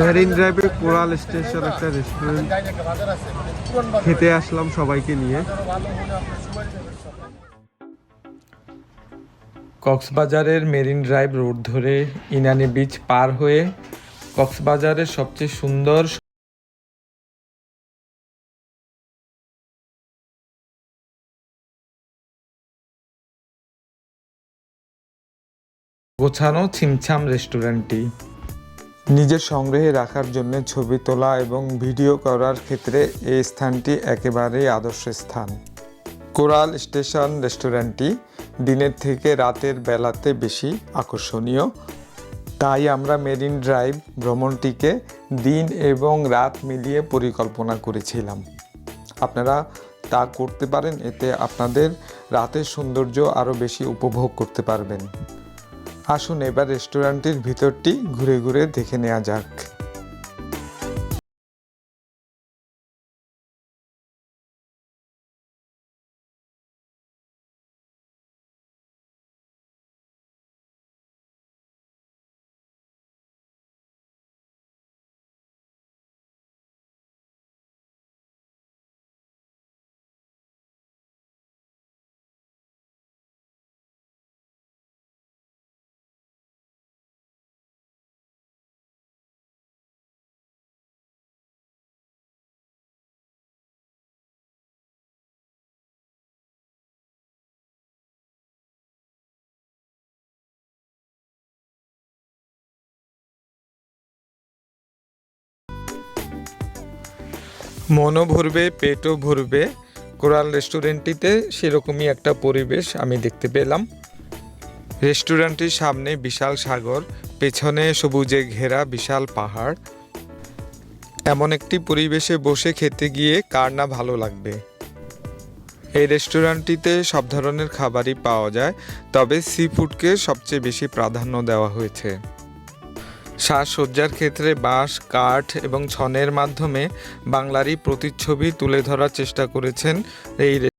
Marine ড্রাইভে coral station একটা restaurant খেতে আসলাম সবাইকে নিয়ে। কক্সবাজারের মেরিন ড্রাইভ রোড ধরে ইনানি বিচ পার হয়ে কক্সবাজারের সবচেয়ে সুন্দর গোছানো ছিমছাম রেস্টুরেন্টটি নিজের সংগ্রহে রাখার জন্য ছবি তোলা এবং ভিডিও করার ক্ষেত্রে এই স্থানটি একেবারেই আদর্শ স্থান। কোরাল স্টেশন রেস্টুরেন্টটি দিনের থেকে রাতের বেলাতে বেশি আকর্ষণীয়। তাই আমরা মেরিন ড্রাইভ ভ্রমণটিকে দিন এবং রাত মিলিয়ে পরিকল্পনা করেছিলাম। আপনারা তা করতে পারেন, এতে আপনাদের রাতের সৌন্দর্য আরও বেশি উপভোগ করতে পারবেন। আসুন এবার রেস্টুরেন্টটির ভিতরটি ঘুরে ঘুরে দেখে নেওয়া যাক। মনও ভরবে, পেটও ভরবে। কোরাল রেস্টুরেন্টটিতে সেরকমই একটা পরিবেশ আমি দেখতে পেলাম। রেস্টুরেন্টটির সামনে বিশাল সাগর, পেছনে সবুজে ঘেরা বিশাল পাহাড়। এমন একটি পরিবেশে বসে খেতে গিয়ে কার না ভালো লাগবে। এই রেস্টুরেন্টটিতে সব ধরনের খাবারই পাওয়া যায়, তবে সি ফুডকে সবচেয়ে বেশি প্রাধান্য দেওয়া হয়েছে। সাজসজ্জার ক্ষেত্রে বাঁশ কাঠ এবং ছনের মাধ্যমে বাংলারই প্রতিচ্ছবি তুলে ধরার চেষ্টা করেছেন এই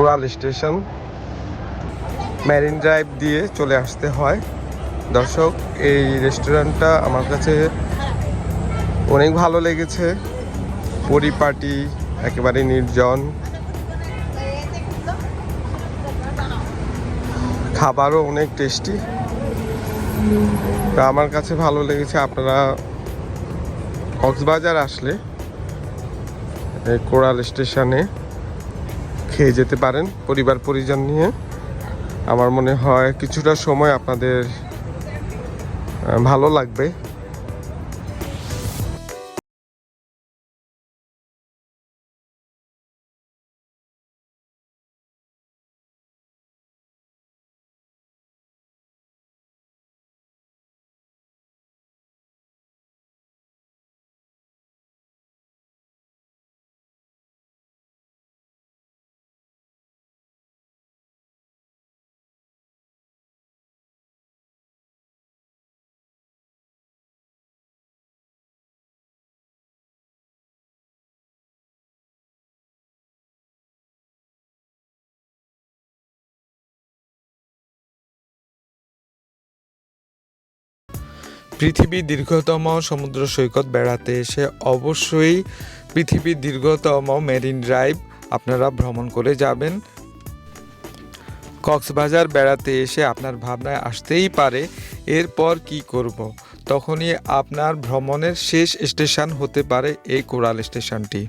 কোরাল স্টেশন। ম্যারিন ড্রাইভ দিয়ে চলে আসতে হয়। দর্শক, এই রেস্টুরেন্টটা আমার কাছে অনেক ভালো লেগেছে। পরিপাটি, একেবারে নির্জন। খাবারও অনেক টেস্টি আমার কাছে ভালো লেগেছে, আপনারা কক্সবাজার আসলে কোরাল স্টেশনে খেয়ে যেতে পারেন পরিবার পরিজন নিয়ে। আমার মনে হয় কিছুটা সময় আপনাদের ভালো লাগবে। পৃথিবীর দীর্ঘতম সমুদ্র সৈকত বেড়াতে এসে অবশ্যই পৃথিবীর দীর্ঘতম মেরিন ড্রাইভ আপনারা ভ্রমণ করে যাবেন। কক্সবাজার বেড়াতে এসে আপনার ভাবনায় আসতেই পারে, এরপর কি করব। তখনই আপনার ভ্রমণের শেষ স্টেশন হতে পারে এই কোরাল স্টেশনটি।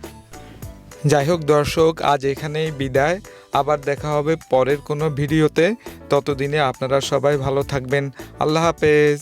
যাই হোক দর্শক, আজ এখানেই বিদায়। আবার দেখা হবে পরের কোনো ভিডিওতে। ততদিনে আপনারা সবাই ভালো থাকবেন। আল্লাহ হাফেজ।